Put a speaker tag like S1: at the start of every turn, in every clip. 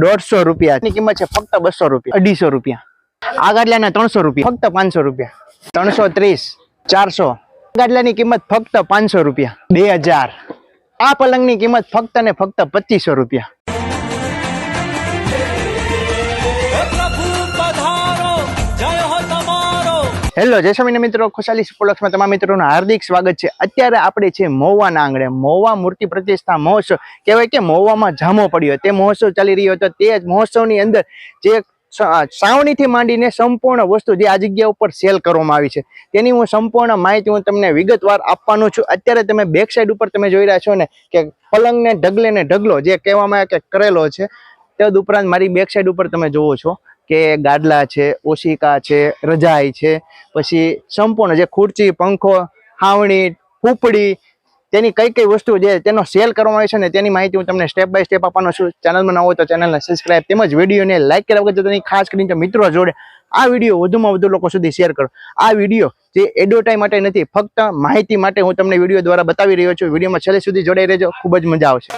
S1: દોઢસો રૂપિયા. ની કિંમત છે ફક્ત બસો રૂપિયા. અઢીસો રૂપિયા. આ ગાડલાના ત્રણસો રૂપિયા. ફક્ત પાંચસો રૂપિયા. ત્રણસો ત્રીસ. ચારસો. ગાડલાની કિંમત ફક્ત પાંચસો રૂપિયા. બે હજાર. આ પલંગની કિંમત ફક્ત ને ફક્ત પચીસો રૂપિયા. હેલો જય સ્વામી મિત્રો. ખુશાલી ઉપલક્ષમાં તમામ મિત્રોનું હાર્દિક સ્વાગત છે. અત્યારે આપણે છે મહુવાના આંગણે. મહુવા મૂર્તિ પ્રતિષ્ઠા મહોત્સવ. કહેવાય કે મહુવામાં જામો પડ્યો. તે મહોત્સવ ચાલી રહ્યો હતો. તે જ મહોત્સવની અંદર જે સાવણીથી માંડીને સંપૂર્ણ વસ્તુ જે આ જગ્યા ઉપર સેલ કરવામાં આવી છે. તેની હું સંપૂર્ણ માહિતી હું તમને વિગતવાર આપવાનું છું. અત્યારે તમે બેક સાઈડ ઉપર તમે જોઈ રહ્યા છો ને કે પલંગને ઢગલે ને ઢગલો જે કહેવામાં કે કરેલો છે, તદ ઉપરાંત મારી બેક સાઈડ ઉપર તમે જોવો છો. કે ગાડલા છે, ઓશિકા છે, રજાઈ છે, પછી સંપૂર્ણ જે ખુરચી, પંખો, હાવણી ફૂપડી તેની કઈ કઈ વસ્તુ જે તેનો સેલ કરવામાં આવે છે ને તેની માહિતી હું તમને સ્ટેપ બાય સ્ટેપ આપવાનો છું. ચેનલમાં ન હોય તો ચેનલને સબસ્ક્રાઈબ તેમજ વિડીયોને લાઇક કર્યા વગર તેની ખાસ કરીને મિત્રો જોડે આ વીડિયો વધુમાં વધુ લોકો સુધી શેર કરો. આ વીડિયો જે એડવર્ટાઈ માટે નથી, ફક્ત માહિતી માટે હું તમને વીડિયો દ્વારા બતાવી રહ્યો છું. વિડીયોમાં છેલ્લે સુધી જોડાઈ રહેજો. ખૂબ જ મજા આવશે.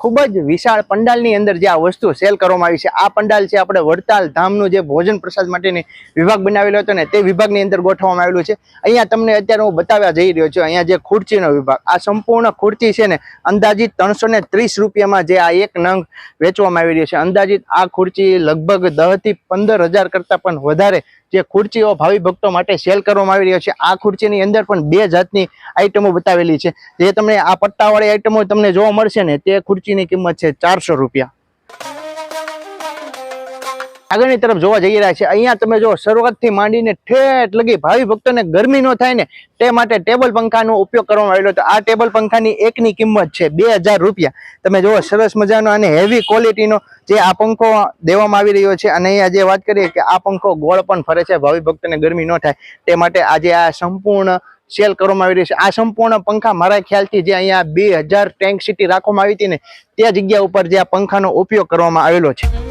S1: ખૂબ જ વિશાળ પંડાલની અંદર જે આ વસ્તુ સેલ કરવામાં આવી છે. આ પંડાલ છે આપણે વડતાલ ધામનું જે ભોજન પ્રસાદ માટેની વિભાગ બનાવેલો હતો ને તે વિભાગની અંદર ગોઠવવામાં આવેલું છે. અહીંયા તમને અત્યારે હું બતાવવા જઈ રહ્યો છું, અહીંયા જે ખુરચીનો વિભાગ. આ સંપૂર્ણ ખુરચી છે ને અંદાજિત ત્રણસો રૂપિયામાં જે આ એક નંગ વેચવામાં આવી રહ્યો છે. અંદાજિત આ ખુરચી લગભગ દહથી પંદર હજાર કરતાં પણ વધારે જે ખુરચીઓ ભાવિ ભક્તો માટે સેલ કરવામાં આવી રહ્યો છે. આ ખુરચીની અંદર પણ બે જાતની આઈટમો બતાવેલી છે. જે તમને આ પટ્ટાવાળી આઈટમો તમને જોવા મળશે ને, તે ખુરચીની કિંમત છે ચારસો રૂપિયા. આગળની તરફ જોવા જઈ રહ્યા છે. અહીંયા તમે જો શરૂઆતથી માંડીને ઠેઠ લગી ભાવિ ભક્તોને ગરમી ન થાય ને તે માટે ટેબલ પંખાનો ઉપયોગ કરવામાં આવેલો તો આ ટેબલ પંખાની એકની કિંમત છે બે રૂપિયા. તમે જુઓ, સરસ મજાનો અને હેવી ક્વોલિટીનો જે આ પંખો દેવામાં આવી રહ્યો છે. અને અહીંયા જે વાત કરીએ કે આ પંખો ગોળ પણ ફરે છે, ભાવિ ભક્તોને ગરમી ન થાય. તે માટે આજે આ સંપૂર્ણ સેલ કરવામાં આવી રહી છે. આ સંપૂર્ણ પંખા મારા ખ્યાલથી જે અહીંયા બે ટેન્ક સિટી રાખવામાં આવી હતી ને તે જગ્યા ઉપર જે આ પંખાનો ઉપયોગ કરવામાં આવેલો છે.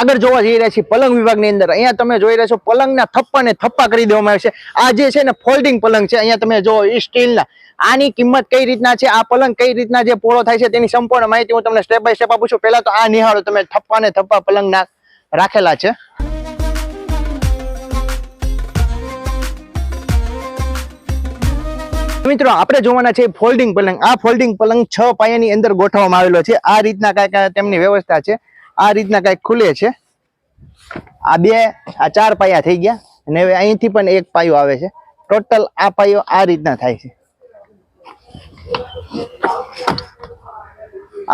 S1: આગળ જોવા જઈ રહ્યા છીએ પલંગ વિભાગની અંદર. અહીંયા તમે જોઈ રહ્યા છો પલંગના થપ્પા ને થપ્પા કરી દેવામાં આવે છે. આ જે છે ને ફોલ્ડિંગ પલંગ છે, અહીંયા તમે જો સ્ટીલના. આની કિંમત કઈ રીતના છે, આ પલંગ કઈ રીતના જે પોળો થાય છે તેની સંપૂર્ણ માહિતી હું તમને સ્ટેપ બાય સ્ટેપ આપું છું. પહેલા તો આ નિહાળો, તમે થપ્પા ને થપ્પા પલંગના રાખેલા છે. મિત્રો, આપણે જોવાના છે ફોલ્ડિંગ પલંગ. આ ફોલ્ડિંગ પલંગ છ પાયાની અંદર ગોઠવવામાં આવેલો છે. આ રીતના કાંઈક તેમની વ્યવસ્થા છે. આ રીતના કાંઈક ખુલે છે. આ બે, આ ચાર પાયા થઈ ગયા અને હવે અહીંથી પણ એક પાયો આવે છે. ટોટલ આ પાયો આ રીતના થાય છે.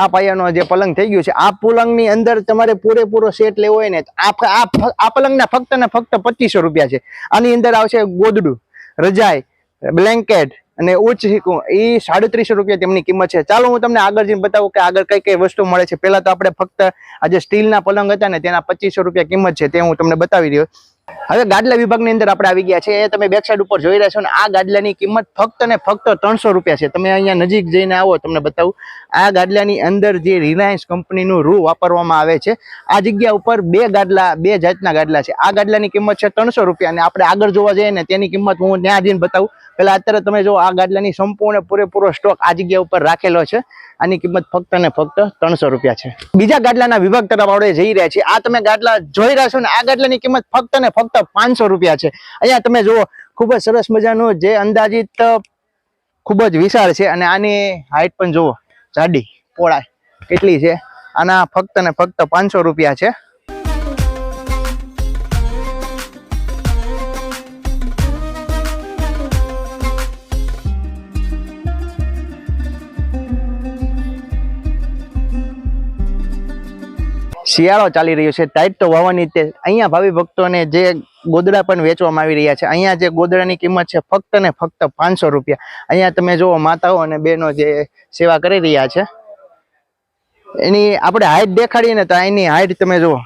S1: આ પાયાનો જે પલંગ થઈ ગયો છે, આ પલંગની અંદર તમારે પૂરેપૂરો સેટ લેવો હોય ને આ પલંગના ફક્ત ને ફક્ત પચીસો રૂપિયા છે. આની અંદર આવશે ગોદડું, રજાઈ, બ્લેન્કેટ અને ઉચ્ચ શીકું એ સાડત્રીસો રૂપિયા તેમની કિંમત છે. ચાલો હું તમને આગળ જઈને બતાવું કે આગળ કઈ કઈ વસ્તુ મળે છે. પહેલા તો આપણે ફક્ત આ જે સ્ટીલના પલંગ હતા ને, તેના પચીસો રૂપિયા કિંમત છે તે હું તમને બતાવી રહ્યો. હવે ગાડલા વિભાગની અંદર આપણે આવી ગયા છે. એ તમે બેક સાઈડ ઉપર જોઈ રહ્યા છો ને, આ ગાડલાની કિંમત ફક્ત ને ફક્ત ત્રણસો રૂપિયા છે. તમે અહીંયા નજીક જઈને આવો, તમને બતાવું. આ ગાડલાની અંદર જે રિલાયન્સ કંપનીનું રૂ વાપરવામાં આવે છે, આ જગ્યા ઉપર બે ગાડલા, બે જાતના ગાડલા છે. આ ગાડલાની કિંમત છે ત્રણસો રૂપિયા અને આપણે આગળ જોવા જઈએ ને, તેની કિંમત હું ત્યાં જઈને બતાવું. પેલા અત્યારે તમે જો આ ગાડલાની સંપૂર્ણ પૂરેપૂરો સ્ટોક આ જગ્યા ઉપર રાખેલો છે. આની કિંમત ફક્ત ને ફક્ત ત્રણસો રૂપિયા છે. બીજા ગાડલાના વિભાગ તરફ આપણે જઈ રહ્યા છીએ. આ તમે ગાડલા જોઈ રહ્યા છો ને, આ ગાડલાની કિંમત ફક્ત ને ફક્ત પાંચસો રૂપિયા છે. અહીંયા તમે જુઓ, ખૂબ જ સરસ મજાનું જે અંદાજિત ખૂબ જ વિશાળ છે અને આની હાઈટ પણ જુઓ. જાડી, પહોળાઈ કેટલી છે? આના ફક્ત ને ફક્ત પાંચસો રૂપિયા છે. શિયાળો ચાલી રહ્યો છે ટાઈટ તો વાવવાની તે અહીંયા ભાવિ ભક્તોને જે ગોદડા પણ વેચવામાં આવી રહ્યા છે, અહીંયા જે ગોદડાની કિંમત છે ફક્ત ને ફક્ત પાંચસો રૂપિયા. અહીંયા તમે જુઓ માતાઓ અને બહેનો જે સેવા કરી રહ્યા છે. એની આપણે હાઈટ દેખાડીએ ને તો એની હાઈટ તમે જુઓ.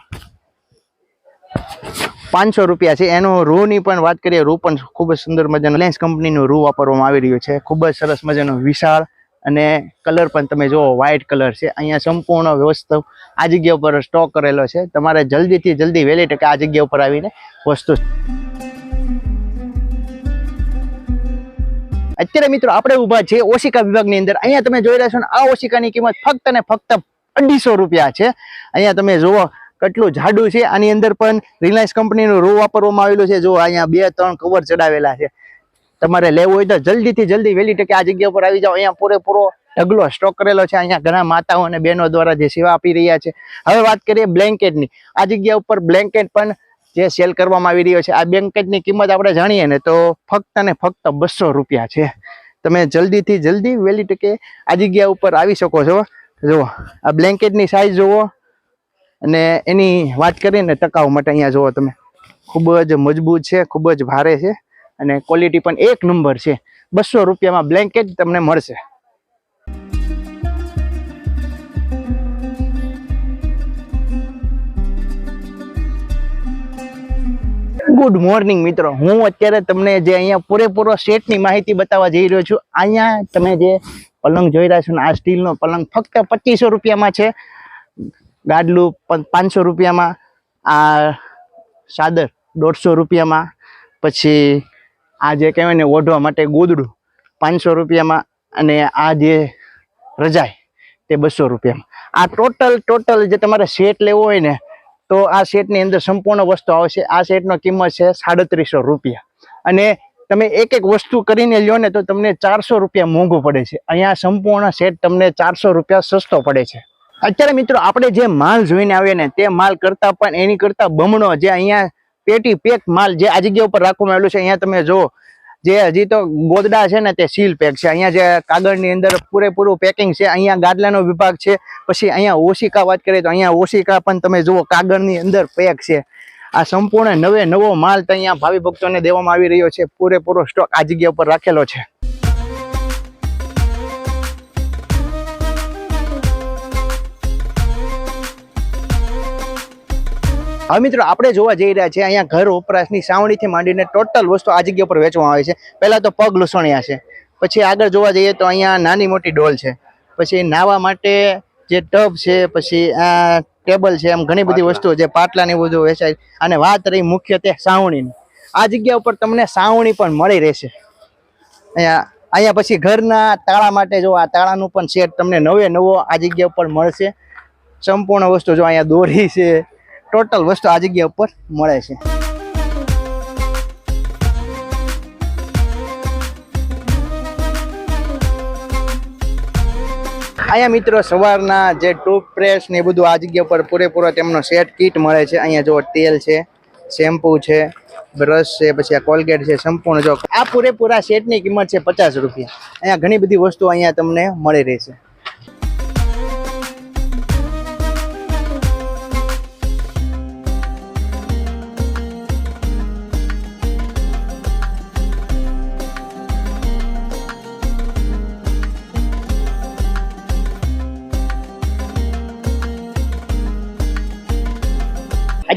S1: પાંચસો રૂપિયા છે, એનો રૂની પણ વાત કરીએ, રૂ પણ ખૂબ જ સુંદર મજાનો લેન્સ કંપનીનું રૂ વાપરવામાં આવી રહ્યું છે, ખૂબ જ સરસ મજાનો વિશાળ અને કલર પણ તમે જુઓ વ્હાઇટ કલર છે. અહીંયા સંપૂર્ણ વ્યવસ્થા આ જગ્યા ઉપર સ્ટોક કરેલો છે. તમારે જલ્દીથી જલ્દી વહેલી તકે આ જગ્યા ઉપર આવીને વસ્તુ અત્યારે મિત્રો આપણે ઊભા છે ઓશિકા વિભાગની અંદર. અહીંયા તમે જોઈ રહ્યા છો ને, આ ઓશિકાની કિંમત ફક્ત ને ફક્ત અઢીસો રૂપિયા છે. અહીંયા તમે જુઓ કેટલું જાડું છે. આની અંદર પણ રિલાયન્સ કંપનીનું રૂ વાપરવામાં આવેલું છે. જો અહીંયા બે, ત્રણ કવર ચડાવેલા છે. તમારે લેવું હોય તો જલ્દીથી જલ્દી વહેલી ટકે આ જગ્યા ઉપર આવી જાઓ. અહીંયા પૂરેપૂરો ઢગલો સ્ટોક કરેલો છે. અહીંયા ઘણા માતાઓ અને બહેનો દ્વારા જે સેવા આપી રહ્યા છે. હવે વાત કરીએ બ્લેન્કેટની આ જગ્યા ઉપર બ્લેન્કેટ પણ જે સેલ કરવામાં આવી રહ્યો છે. આ બ્લેન્કેટની કિંમત આપણે જાણીએ ને તો ફક્ત ને ફક્ત બસો રૂપિયા છે. તમે જલ્દીથી જલ્દી વહેલી ટકે આ જગ્યા ઉપર આવી શકો છો. જુઓ, આ બ્લેન્કેટની સાઇઝ જુઓ અને એની વાત કરીને ટકાઉ માટે અહીંયા જુઓ તમે. ખૂબ જ મજબૂત છે, ખૂબ જ ભારે છે. અને ક્વોલિટી પણ એક નંબર છે. બસો રૂપિયામાં બ્લેન્કેટ તમને મળશે. ગુડ મોર્નિંગ મિત્રો. હું અત્યારે તમને જે અહીંયા પૂરેપૂરો સેટની માહિતી બતાવવા જઈ રહ્યો છું. અહીંયા તમે જે પલંગ જોઈ રહ્યા છો ને, આ સ્ટીલનો પલંગ ફક્ત પચીસો રૂપિયામાં છે. ગાડલું પાંચસો રૂપિયામાં. આ ચાદર દોઢસો રૂપિયામાં. પછી આ જે કહેવાય ને ઓઢવા માટે ગોદડું પાંચસો રૂપિયામાં અને આ જે રજાઈ તે બસો રૂપિયામાં. આ ટોટલ ટોટલ જે તમારે સેટ લેવો હોય ને, તો આ સેટની અંદર સંપૂર્ણ વસ્તુ આવશે. આ સેટનો કિંમત છે સાડત્રીસો રૂપિયા. અને તમે એક એક વસ્તુ કરીને લ્યો ને, તો તમને ચારસો રૂપિયા મોંઘું પડે છે. અહીંયા સંપૂર્ણ સેટ તમને ચારસો રૂપિયા સસ્તો પડે છે. અત્યારે મિત્રો, આપણે જે માલ જોઈને આવીએ ને, તે માલ કરતાં પણ એની કરતાં બમણો જે અહીંયા પેટી, પેક, માલ જે આ જગ્યા ઉપર રાખવામાં આવેલું છે, અહીંયા તમે જુઓ. જે હજી તો ગોદડા છે ને તે સીલ પેક છે. અહીંયા જે કાગળની અંદર પૂરેપૂરું પેકિંગ છે, અહીંયા ગાદલાનો વિભાગ છે. પછી અહીંયા ઓશિકા વાત કરીએ તો અહીંયા ઓશિકા પણ તમે જુઓ, કાગળની અંદર પેક છે. આ સંપૂર્ણ નવે નવો માલ તો અહીંયા ભાવિ ભક્તોને દેવામાં આવી રહ્યો છે. પૂરેપૂરો સ્ટોક આ જગ્યા ઉપર રાખેલો છે. હવે મિત્રો, આપણે જોવા જઈ રહ્યા છીએ, અહીંયા ઘર વપરાશની સાવણીથી માંડીને ટોટલ વસ્તુ આ જગ્યા પર વેચવામાં આવે છે. પહેલાં તો પગ લૂસણિયા છે. પછી આગળ જોવા જઈએ તો અહીંયા નાની મોટી ડોલ છે. પછી નાવા માટે જે ટબ છે, પછી આ ટેબલ છે એમ ઘણી બધી વસ્તુઓ છે પાટલાની બધું વેચાય અને વાત રહી મુખ્યત્વે સાવણીની. આ જગ્યા ઉપર તમને સાવણી પણ મળી રહેશે. અહીંયા અહીંયા પછી ઘરના તાળા માટે જો આ તાળાનું પણ સેટ તમને નવે નવો આ જગ્યા ઉપર મળશે. સંપૂર્ણ વસ્તુ જો અહીંયા દોરી છે ટોટલ વસ્તુ આ જગ્યા ઉપર મળે છે. અહીંયા મિત્રો સવારના જે ટૂથબ્રશ ને એ બધું આ જગ્યા પર પૂરેપૂરો તેમનો સેટ કીટ મળે છે. અહીંયા જો તેલ છે, શેમ્પૂ છે, બ્રશ છે, પછી આ કોલગેટ છે, સંપૂર્ણ જો આ પૂરેપૂરા સેટની કિંમત છે પચાસ રૂપિયા. અહીંયા ઘણી બધી વસ્તુ અહીંયા તમને મળી રહેશે.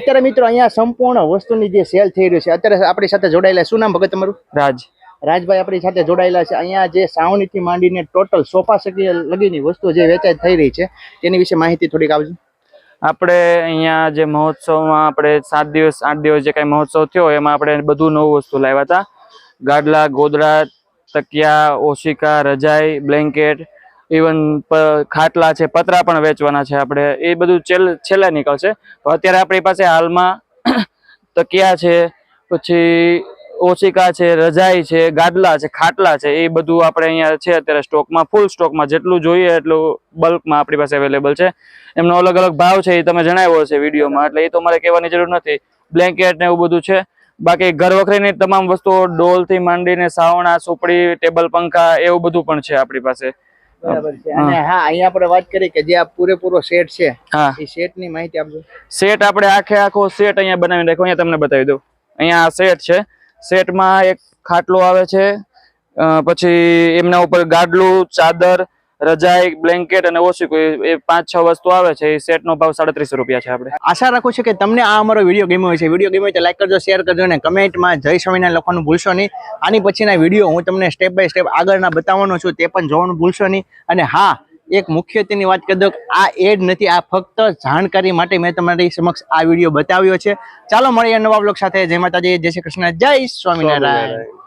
S1: અત્યારે મિત્રો અહીંયા સંપૂર્ણ વસ્તુની જે સેલ થઈ રહ્યું છે અત્યારે આપણી સાથે જોડાયેલા શું નામ ભગત તમારું?
S2: રાજ.
S1: રાજભાઈ આપણી સાથે જોડાયેલા છે. અહીંયા જે સાવણીથી માંડીને ટોટલ સોફા સકી લગીની વસ્તુ જે વેચાઈ થઈ રહી છે તેની વિશે માહિતી થોડીક આવજો
S2: આપણે અહીંયા જે મહોત્સવમાં આપણે સાત દિવસ આઠ દિવસ જે કાંઈ મહોત્સવ થયો એમાં આપણે બધું નવું વસ્તુ લાવ્યા હતા. ગાડલા ગોદડા તકિયા ઓશિકા રજાઈ બ્લેન્કેટ ઇવન ખાટલા છે, પતરા પણ વેચવાના છે આપણે. એ બધું છેલ્લે નીકળશે. અત્યારે આપણી પાસે હાલમાં તકિયા છે, પછી ઓશિકા છે, રજાઈ છે ગાદલા છે, ખાટલા છે, એ બધું આપણે અહીંયા છે અત્યારે સ્ટોકમાં. ફૂલ સ્ટોકમાં જેટલું જોઈએ એટલું બલ્કમાં આપણી પાસે અવેલેબલ છે. એમનો અલગ અલગ ભાવ છે, એ તમે જણાવ્યો છે વિડીયોમાં. એટલે એ તો મારે કહેવાની જરૂર નથી. બ્લેન્કેટ ને એવું બધું છે. બાકી ઘર વખરીની તમામ વસ્તુઓ, ડોલથી માંડીને સાવણા, સુપડી ટેબલ પંખા, એવું બધું પણ છે આપણી પાસે.
S1: બરાબર છે. અને હા અહીંયા આપણે વાત કરી કે જે આ પૂરેપૂરો સેટ છે
S2: હા.
S1: એ સેટની માહિતી આપજો.
S2: સેટ આપણે આખે આખો સેટ અહીંયા બનાવી રાખ્યો અહીંયા તમને બતાવી દઉં. અહીંયા આ સેટ છે. સેટમાં એક ખાટલો આવે છે પછી એમના ઉપર ગાડલું ચાદર રજાઈ બ્લેન્કેટ અને ઓછી કોઈ એ પાંચ, છ વસ્તુ આવે છે, એ સેટનો ભાવ સાડત્રીસો રૂપિયા છે આપણે.
S1: આશા રાખું છું કે તમને આ અમારો વીડિયો ગમ્યો છે. વીડિયો ગમ્યો તો લાઈક કરજો શેર કરજો અને કમેન્ટમાં જય સ્વામિનારાયણ લખવાનું ભૂલશો નહીં. આની પછીના વીડિયો હું તમને સ્ટેપ બાય સ્ટેપ આગળના બતાવવાનો છું, તે પણ જોવાનું ભૂલશો નહીં. અને હા, એક મુખ્યત્વની વાત કરી દઉં આ એડ નથી, આ ફક્ત જાણકારી માટે મેં તમારી સમક્ષ આ વીડિયો બતાવ્યો છે. ચાલો મળીએ નવા બ્લોગ સાથે. જય માતાજી, જય શ્રી કૃષ્ણ, જય સ્વામિનારાયણ.